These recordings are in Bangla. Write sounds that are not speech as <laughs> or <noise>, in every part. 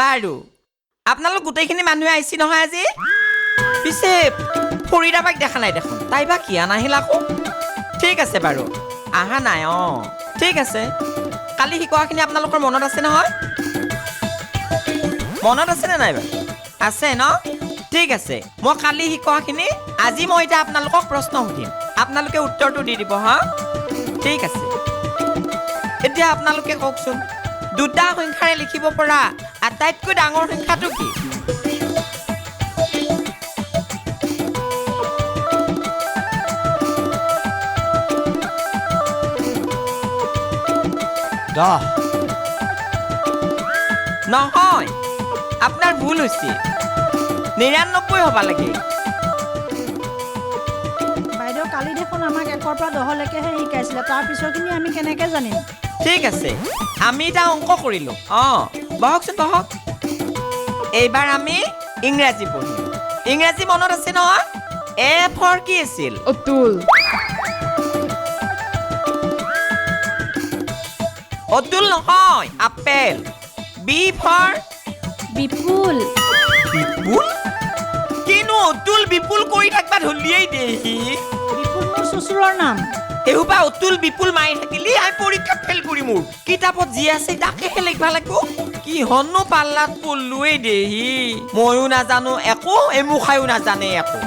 বাৰু। আপোনালোক গোটেইখিনি মানুহে আহিছে নহয় আজি? পিছে ফৰিদাবাক দেখা নাই দেখোন। তাই বা কিয় নাহিল আকৌ? ঠিক আছে বাৰু। আহা নাই অঁ। ঠিক আছে। কালি শিকোৱাখিনি আপোনালোকৰ মনত আছে নহয়? মনত আছেনে নাই বাৰু? আছে ন? ঠিক আছে। মই কালি শিকোৱাখিনি আজি মই এতিয়া আপোনালোকক প্ৰশ্ন সুধিম। আপোনালোকে উত্তৰটো দি দিব হা? ঠিক আছে। এতিয়া আপোনালোকে কওকচোন। দুটা সংখ্যাৰে লিখিব পৰা আটাইতকৈ ডাঙৰ সংখ্যাটো কি? দহ। নহয় আপোনাৰ ভুল হৈছে। নিৰান্নব্বৈ হ'ব লাগে। বাইদেউ কালি দেখোন আমাক একৰ পৰা দহলৈকেহে শিকাইছিলে। তাৰ পিছৰখিনি আমি কেনেকৈ জানিম? ঠিক আছে আমি এটা অংক কৰিলোঁ। অঁ বহকচোন বহক। এইবাৰ আমি ইংৰাজী পঢ়িম। ইংৰাজী মনত আছে নহয়? এ ফৰ কি আছিল? অতুল। অতুল নহয় apple. B for Bipul. Bipul? কিনো অতুল বিপুল কৰি থাকবা ধলিয়েই দেহি বিপুল মোৰ চুচুৰৰ নাম। এসোপা অতুল বিপুল মাৰি থাকিলি আমি পৰীক্ষাত ফেইল কৰি মোৰ। কিতাপত যি আছে তাকেহে লিখিব লাগিব। কিহনো পাল্লাত পল্লোৱেই দেহি। ময়ো নাজানো একো এমুখায়ো নাজানে একো।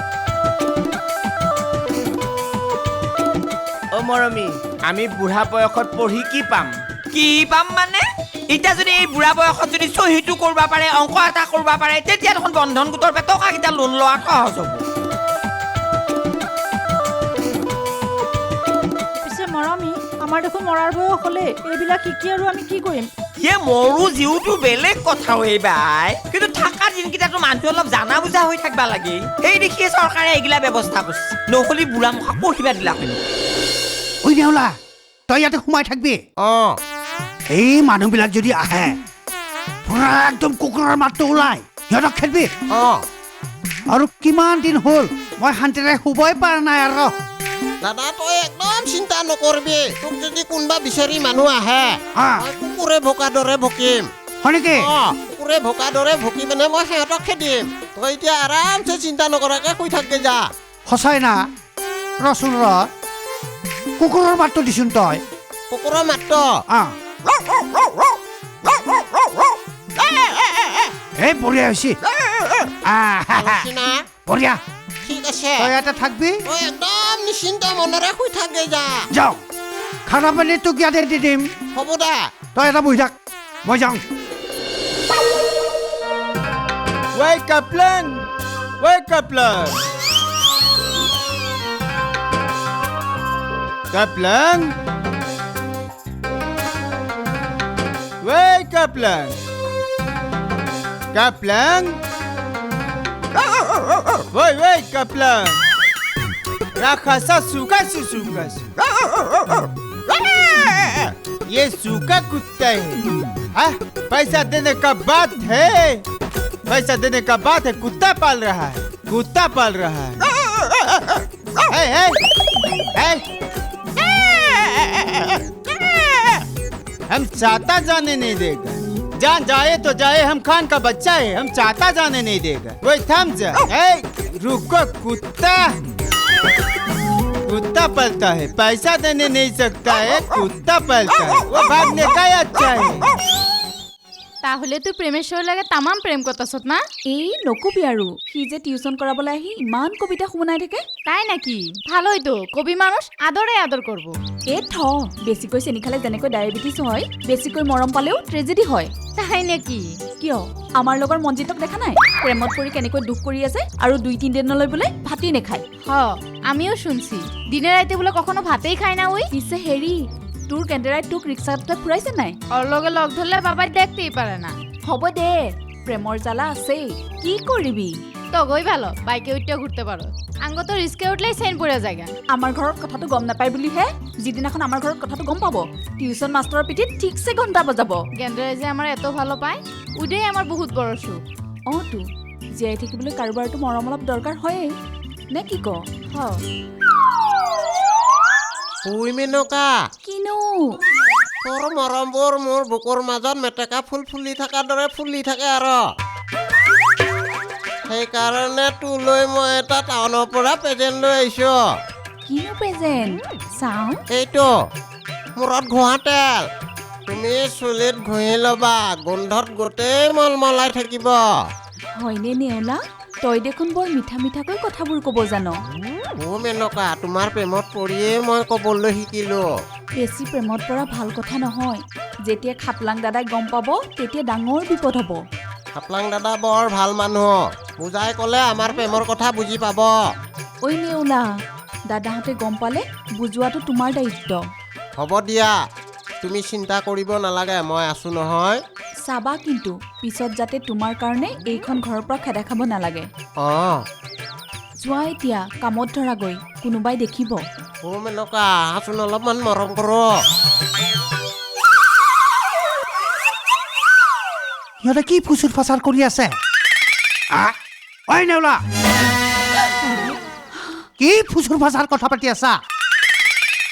অ মৰমী আমি বুঢ়া বয়সত পঢ়ি কি পাম? কি পাম মানে? এতিয়া যদি এই বুঢ়া বয়সত যদি চহীটো কৰিব পাৰে অংক এটা কৰিব পাৰে তেতিয়া দেখোন বন্ধন গোটৰ পৰা টকাকেইটা লোন লোৱাত সহজ হ'ব। আমাৰ দেখোন মৰাৰ বয়স হ'লে এইবিলাক শিকি আৰু আমি কি কৰিম? ইয়ে মোৰো জীওটো বেলেগ কথা হৈ বাই কিন্তু থকা দিনকেইটাতো মানুহ অলপ জানা বুজা হৈ থাকিবা লাগে। সেই দেখিয়ে চৰকাৰে এইগিলা ব্যৱস্থা কৰিছে। নহ'লে বুঢ়া মুখা পঢ়িবা দিলা শুনি ঐ নেওলা তই ইয়াতে সোমাই থাকবি। অঁ। এই মানুহবিলাক যদি আহে পুৰা একদম কুকুৰৰ মাতটো ওলাই। সিহঁতক খেদবি অঁ। আৰু কিমান দিন হ'ল মই শান্তিৰে শুবই পৰা নাই আৰু। দাদা তই একদম চিন্তা নকৰিবি। তোক যদি কোনোবা বিচাৰি মানুহ আহে মই কুকুৰে ভোকা দৰে ভকিম। হয় নেকি? অ কুকুৰে ভোকা দৰে ভকি পিনে মই সিহঁতক খেদিম। তই এতিয়া আৰামছে চিন্তা নকৰাকে শুই থাকগে যা। সঁচাই না? ৰচোন ৰ। কুকুৰৰ মাতটো দিচোন তই। কুকুৰৰ মাত্ৰ আহ এই বঢ়িয়া হৈছে। আহ, বঢ়িয়া। ঠিক আছে। তই ইয়াতে থাকবি? তই একদম নিশ্চিন্ত মনেৰে শুই থাকগে যা। যাওঁ। খানা পানী তোক ইয়াতে দি দিম হ'ব দে তই এটা বহি থাক মই যাওঁ ঐ কাপলান ঐ কাপলান কাপলান ঐ কাপলান কাপলান Vay vay kaplan. Rakasa सूखा से सूखा से ये सूखा कुत्ता है पैसा देने का बात है पैसा देने का बात है कुत्ता पाल रहा है कुत्ता पाल रहा है है, है, है। हम चाहता जाने नहीं देगा जान जाए तो जाए हम खान का बच्चा है हम चाहता जाने नहीं देगा वही थम जा है, रुको कुत्ता कुत्ता पलता है पैसा देने नहीं सकता है कुत्ता पलता है वो भागने का ही अच्छा है তাহলে তুই প্রেমেশ্বর লাগে তামাম প্রেম করতাছত না এই নকবি আৰু সি যে টিউচন কৰাবলৈ আহি ইমান কবিতা শুনাই থাকে তাই নাকি ভালোই তো কবি মানুষ আদরে আদর করব এ থ বেছিকৈ চেনি খালে যেনেকৈ ডায়েবেটিছ হয় বেছিকৈ মৰম পালেও ট্ৰেজেডি হয় তাই নেকি? কিয়? আমাৰ লগৰ মঞ্জিতক দেখা নাই? প্ৰেমত পৰি কেনেকৈ দুখ কৰি আছে আৰু দুই তিনিদিনলৈ বোলে ভাতেই নেখায়। হ আমিও শুনছি। দিনে রাইতে বোলে কখনো ভাতেই খায় না ওই পিছে হেৰি তোৰ কেন্দ্ৰাই তোক ৰিক্সাত ফুৰাইছে নাই? ওর লগে লগ ধরলে বাবাই দেখতেই পারে না হ'ব দে প্ৰেমৰ জ্বালা আছেই। কি কৰিবি? তগই ভালো বাইকে উঠতেও ঘুরতে পারো। আঙ্গ তো রিস্কে উঠলেই সেন পড়ে জায়গা। আমাৰ ঘৰত কথাটো গম নাপায় বুলিহে যিদিনাখন আমাৰ ঘৰত কথাটো গম পাব টিউচন মাষ্টৰৰ পিঠিত ঠিকছে ঘণ্টা বজাব। গেন্দ্রে যে আমার এত ভালো পায় ওইটাই আমার বহুত বড় সুখ অঁ তো জীয়াই থাকিবলৈ কাৰোবাৰতো মৰম অলপ দৰকাৰ হয়েই। নে কি ক? হ শুই মেনকা। কিনো? তোৰ মৰমবোৰ মোৰ বুকুৰ মাজত মেটেকা ফুল ফুলি থকাৰ দৰে ফুলি থাকে আৰু। সেইকাৰণে তোলৈ মই এটা টাউনৰ পৰা প্ৰেজেণ্ট লৈ আহিছো। কিনো প্ৰেজেণ্ট চাওঁ এইটো মূৰত ঘঁহা তেল। তুমি চুলিত ঘঁহি ল'বা গোন্ধত গোটেই মলমলাই থাকিব। হয়নে নেওলা? তই দেখোন বৰ মিঠা মিঠাকৈ কথাবোৰ ক'ব জান। ও মেনকা তোমাৰ প্ৰেমত পৰিয়েই মই ক'বলৈ শিকিলোঁ। বেছি প্ৰেমত পৰা ভালো কথা নহয়। যেতিয়া খাপলাং দাদাই গম পাব তেতিয়া ডাঙৰ বিপদ হ'ব। হাপলাং দাদা বৰ ভাল মানুহ। বুজাই ক'লে আমাৰ প্ৰেমৰ কথা বুজি পাব। ঐ নেওলা দাদাহঁতে গম পালে বুজোৱাটো তোমাৰ দায়িত্ব। হ'ব দিয়া তুমি চিন্তা কৰিব নালাগে মই আছোঁ নহয়। চাবা কিন্তু পিছত যাতে তোমাৰ কাৰণে এইখন ঘৰৰ পৰা খেদা খাব নালাগে। অঁ। যোৱা এতিয়া কামত ধৰাগৈ কোনোবাই দেখিব। ও মেনকা আহাচোন অলপমান মৰম কৰোঁ সিহঁতে কি ফুচুৰ ফাচাৰ কৰি আছে? ঐ নেওলা! কি ফুচুৰ ফাচাৰ কথা পাতি আছা?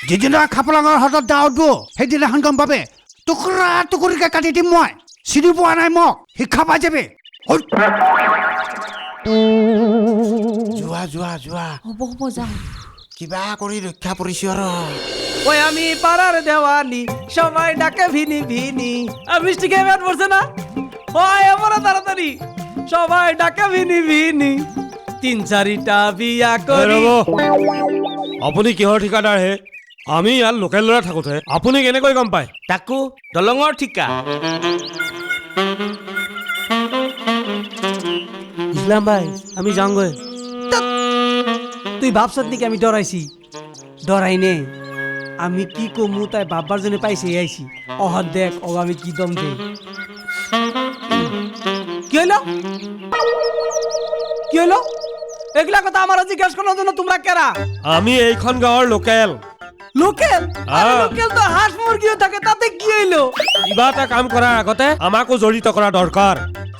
যিদিনা খাপলাঙৰ হাতত দা উঠব সেইদিনাখন গম পাবে। টুকুৰা টুকুৰিকে কাটি দিম মই। চিনি পোৱা নাই মোক? শিক্ষা পাই যাবি। যোৱা যোৱা যোৱা। হ'ব হ'ব যাওঁ কিবা কৰি ৰক্ষা পৰিছোঁ আৰু। ওই আমি পাড়ার দেওয়ানি সবাই ডাকে ভিনি ভিনি। আর মিষ্টি খেয়ে ব্যাট পড়ছে না? ওই এমন তাড়াতাড়ি। সবাই ডাকে ভিনি ভিনি। তিন চারিটা বিয়া করি। আপুনি কিহৰ ঠিকাদাৰ হে? আমি ইয়াত লোকেল ল'ৰা থাকোঁতে। আপুনি কেনেকৈ গম পায়? তাকো দলঙৰ ঠিকা। ইসলাম ভাই আমি যাওঁগৈ। তুই ভাবছত নেকি আমি ডরাইছি ডরাই নে। আমি কি কমু তাই বাবার জন্য পাইছে আইছি অহার দেখ ও আমি কি দম দে। কি হইল? কি হইল? এগুলা কথা আমার জিজ্ঞাসা করার জন্য তোমরা কেরা? আমি এইখন গাঁৱৰ লোকেল। লোকেল? আরে আহ। লোকেল তো হাঁস মুরগিও থাকে তাতে কি হইল? কিবা এটা কাম কৰাৰ আগতে আমাকো জড়িত কৰা দৰকাৰ।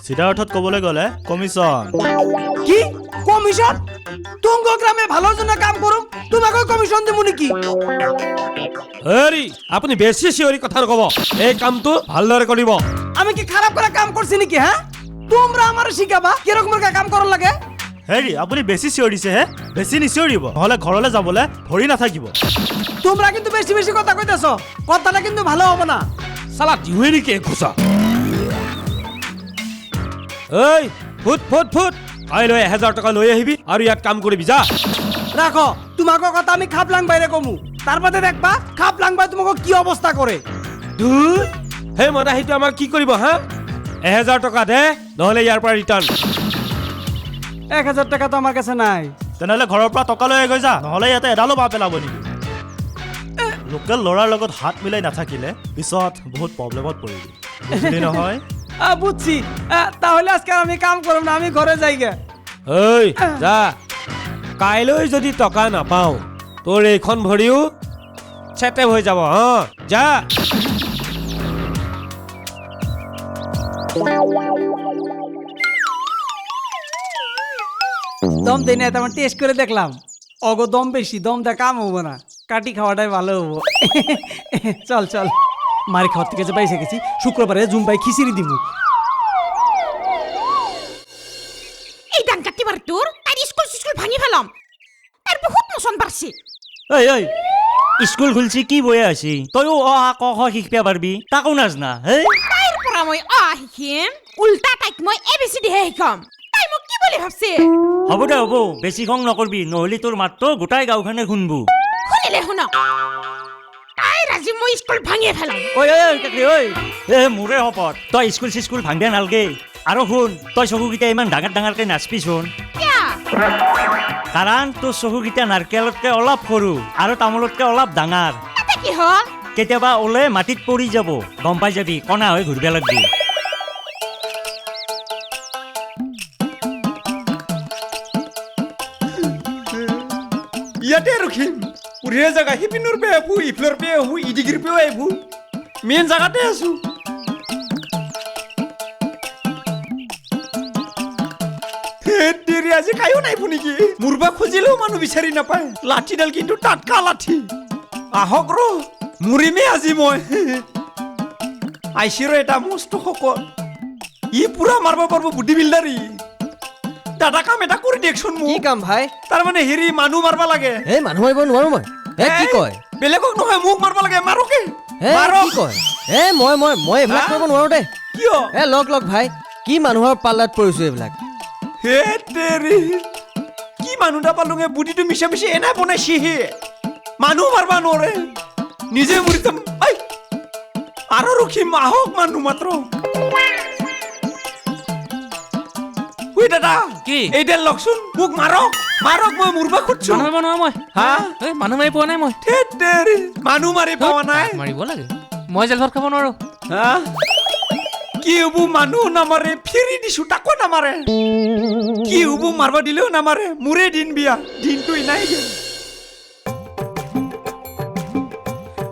চিধা অৰ্থত ক'বলৈ গ'লে কমিশ্যন কি? কমিশন? তুঙ্গ গ্রামে ভালোর জন্য কাম করুম তোমাকে কমিশন দিব নাকি? হেৰি আপুনি বেছি চিঞৰি কথা নক'ব এই কামটো ভালদৰে কৰিব। আমি কি খারাপ করে কাম করছি নাকি হ্যাঁ তোমরা আমার শিখাবা কীরকম কাম করার লাগে? হেৰি আপুনি বেছি চিঞৰিছেহে বেছি নিচিঞৰিব নহ'লে ঘৰলৈ যাবলৈ ভৰি নাথাকিব। তোমরা কিন্তু বেশি বেশি কথা কইতেছ কথাটা কিন্তু ভালো হবে না। চালা দিওঁৱে নেকি ঘোচা ঐ ফুট ফুট ফুট। কাইলৈ এহেজাৰ টকা লৈ আহিবি আৰু ইয়াত কাম কৰিবি যা। রাখো তোমাকে কথা আমি খাপলাং বাইরে কমু। তারপরে দেখবা খাপলাং বাই তোমাকে কি অবস্থা করে ধুৰ। সেই মদাহীটো আমাক কি কৰিব হা? এহেজাৰ টকা দে নহ'লে ইয়াৰ পৰা ৰিটাৰ্ণ এক হাজার টাকা তো আমার কাছে নাই। তেনেহ'লে ঘৰৰ পৰা টকা লৈ গৈ যা। নহ'লে ইয়াতে এডালো বাহ পেলাব নেকি? লোকেল ল'ৰাৰ লগত হাত মিলাই নাথাকিলে পিছত বহুত প্ৰব্লেমত পৰিবি। নহয়? বুঝছি। তাহলে আজকে আমি কাম করব না আমি ঘরে যাই গে। ঐ যা। কাইলৈ যদি টকা নাপাওঁ তোৰ এইখন ভৰিও চেটেপ হৈ যাব অঁ যা। দম দেই না তেমন টেস্ট করে দেখলাম। অগো দম বেশি দম দা কাম হব না। কাটি খাওয়াটাই ভালো হব। <laughs> চল চল। মারি খাওয়ার থেকে যে পাইসে গেছি শুক্রবারে জুম্বাই খিচিড়ি দিমু। এই ধান কাটিবার তোর তার স্কুল স্কুল ভাঙি ফেলাম। তার বহুত মোচন পারছি ঐ ঐ স্কুল খুলছি কি বয়ে আছি? তইও অ আ ক খ শিকবা পারবি তাকো নাজনা হেই তাইৰ পৰা মই অ শিকিম উল্টা তাইক মই এ বি চি দিহে শিকাম। তাই মোক কি বুলি ভাবছে? হ'ব দে হ'ব বেছি খং নকৰবি নহ'লে তোৰ মাতটো গোটাই গাঁওখনে শুনব। শুনিলে শুনক। আজি মই স্কুল ভাঙিয়ে ফেলাম। ঐ ঐ কাকলি ঐ। এ মোৰে শপত। তই স্কুল চিস্কুল ভাঙবে নালগে। আৰু শুন তই চকুকেইটা ইমান ডাঙৰ ডাঙৰকে নাচপিচোন কিয়া? কাৰণ তোৰ চকুকেইটা নাৰকেলতকে অলপ সৰু আৰু তামোলতকে অলপ ডাঙৰ। তাতে কি হ'ল? কেতিয়াবা ওলে মাটিত পৰি যাব। গম পাই যাবি কণা হৈ ঘূৰিব লাগবি। ইয়াতে ৰখিম। পুৰীয়া জেগা সিপিনৰ পে আহো ইফালৰ পে আহো ইডিগিৰ পেও আহিবো মেইন জেগাতে আছো। দেৰি আজি কায়ো নাইব নেকি মুৰবা খুজিলেও মানুহ বিচাৰি নাপায়। লাঠিডাল কিন্তু টাটকা লাঠি। আহক ৰ, মুৰিমে আজি মই। আইচিৰ এটা মস্ত শকত। ই পুৰা মাৰিব পাৰিব বুদ্ধি বিল্ডাৰী। দাদা কাম এটা কৰি দিয়কচোন কি কাম ভাই? তাৰমানে হেৰি মানুহ মাৰিব লাগে। এই মানুহ মাৰিব নোৱাৰো মই। এ কি কয়? বেলেগক নহয় মোক মাৰিব লাগে মাৰোকে এ কি কয়? এ মই মই মই এইবিলাক হা? কৰিব নোৱাৰো দেই কিয়? এ লগ লগ ভাই কি মানুহৰ পাল্লাত পৰিছো এইবিলাক। হে তেৰি। কি মানুহ এটা পালোঙে বুদ্ধিটো মিছা মিছি এনে বনাইছে হে। মানুহ মাৰবা নোৱাৰে। নিজে মৰি যাম। আই! আৰু ৰখিম আহক মানুহ মাত্ৰ। ঐ দাদা কি? এইডাল লওকচোন মোক মাৰক মাৰক মই মৰবা খুজিছো মানুহ মাৰিব নোৱাৰো মই? হা এই মানুহ মাৰি পোৱা নাই মই। মানুহ মাৰি পোৱা নাই। মাৰিব লাগে। মই জেল ভাত খাব নোৱাৰো। হা কি হ'ব মানুহ নামাৰে ফেৰি দিছো তাকো নামাৰে। কি হ'ব মাৰবা দিলেও নামাৰে মোৰে দিন বিয়া দিনটো নাই গেল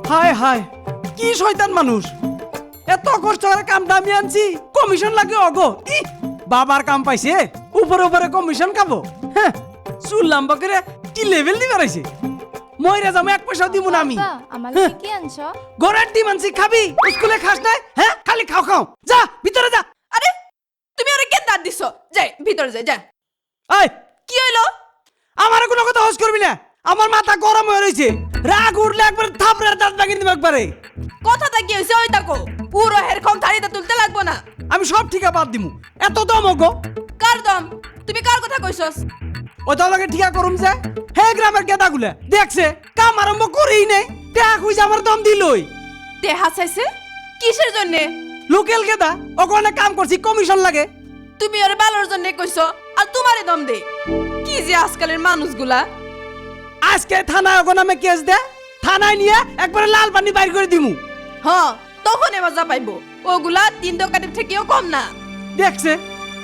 হাই হাই কি শয়তান মানুষ এত কষ্ট করে কাম দামি আনছি কমিশন লাগে অগ। বাবার কাম পাইছে উপরে উপরে কমিশন খাব। হ্যাঁ চুল লম্বা করে কি লেভেল মইরা যাব এক পয়সা দিব না আমি। আমালৈ কি আনছ? গড়ের ডিম আনছি খাবি? স্কুলে খাস নাই? হ্যাঁ খালি খাও খাও। যা ভিতরে যা। আরে তুমি ওরে কেন দাঁত দিছ। যাই ভিতরে যাই যা। এই কি হইল? আমার কোনো কথা হোস করবি না। আমার মাথা গরম হয়ে রয়েছে রাগ উঠলে একবার থাপড়ার দাঁত লাগিয়ে দিবে একবারে। কথাটা কি হইছে ওই তাকো পুরো হেরকম থাড়িতে তুলতে লাগবো না। আমি সব ঠিকা বাদ দিমু। এত দম গো কার দম? তুমি কার কথা কইছস? ও তাহলে ঠিকা করুম যে। হে গ্রামের গেদাগুলা দেখছে কাম আরম্ভ করেই নেই। টেহা খুঁজে আমার দম দিলই। দেহা চাইছে? কিসের জন্যে? লোকেল গেদা ওখানে কাম করছি কমিশন লাগে। তুমি ওরে বালোর জন্য কইছো আর তোমারে দম দে। কি যে আজকালের মানুষগুলা। আজকে থানায় ওখানে আমি কেস দে। থানায় নিয়ে একবারে লাল পানি বাইর করে দিমু। হ তখন এবার যা পাইবো। ওগুলা তিন দোকানের থেকেও কম না। দেখছে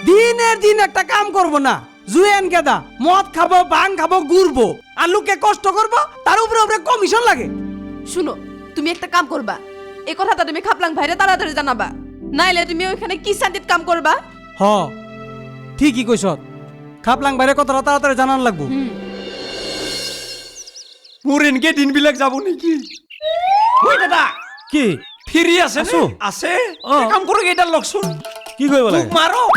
দিনের দিন একটা কাম করব না। জুয়েন গেদা মদ খাব ভাং খাব ঘুরবো। আর লোকে কষ্ট করব তার উপরে উপরে কমিশন লাগে। শুনো তুমি একটা কাম করবা। এই কথাটা তুমি খাপলাং ভাইরে তাড়াতাড়ি জানাবা। নাইলে তুমি ওইখানে কি শান্তিত কাম করবা? হ ঠিকই কইস খাপলাং বাইরে কথাটা তাড়াতাড়ি জানান লাগবো। মোৰ এনেকে দিনবিলাক যাব নেকি? ঐ দাদা! কি? ফেৰি আছে নে? আছে। এক কাম কৰক এইডাল লওকচোন। কি কৰিব মোক মাৰক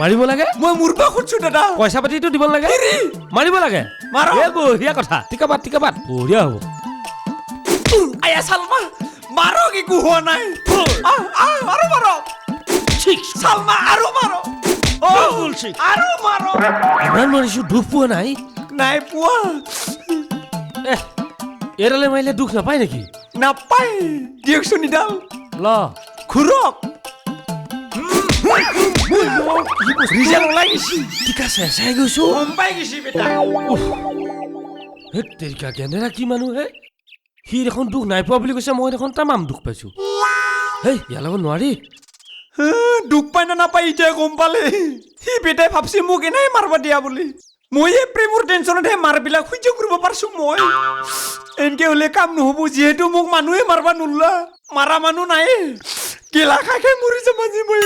মাৰিব লাগে? মই মৰবা খুজিছো দাদা। পইচা পাতিটো দিব লাগে? ফেৰি। মাৰিব লাগে? মাৰক এই বঢ়িয়া কথা। টিকা পাত টিকা পাত বঢ়িয়া হ'ব। আয়া চালমা। মাৰক একো হোৱা নাই। আহ, আহ, আৰু মাৰক চালমা আৰু মাৰক অ, আৰু মাৰক ইমান মাৰিছো দুখ পোৱা নাই? নাই পোৱা। এহ এইডালে মাৰিলে দুখ নাপায় নেকি? নাপায় দিয়কচোন ইডাল ল। ঘূৰক ৰিজাল্ট ওলাই গৈছি ঠিক আছে চাই গৈছো। গম পাই গৈছি বেটা হে তেৰিকা কেনেৰা কি মানুহ হে? সি দেখোন দুখ নাই পোৱা বুলি কৈছে মই দেখোন তামাম দুখ পাইছো। হেই ইয়াৰ লগত নোৱাৰি। দুখ পাই না নাপায় এতিয়া গম পালে। সি বেটাই ভাবছি মোক এনেই মাৰবা দিয়া বুলি। মই এই প্ৰেমৰ টেনচনতহে মাৰবিলাক, সহ্য কৰিব পাৰিছোঁ মই। এনেকে হ'লে কাম নহ'ব, যিহেতু মোক মানুহে মাৰিব নোলোৱা মাৰা মানুহ নাই গেলা খাই খাই মৰি যাম আজি মই।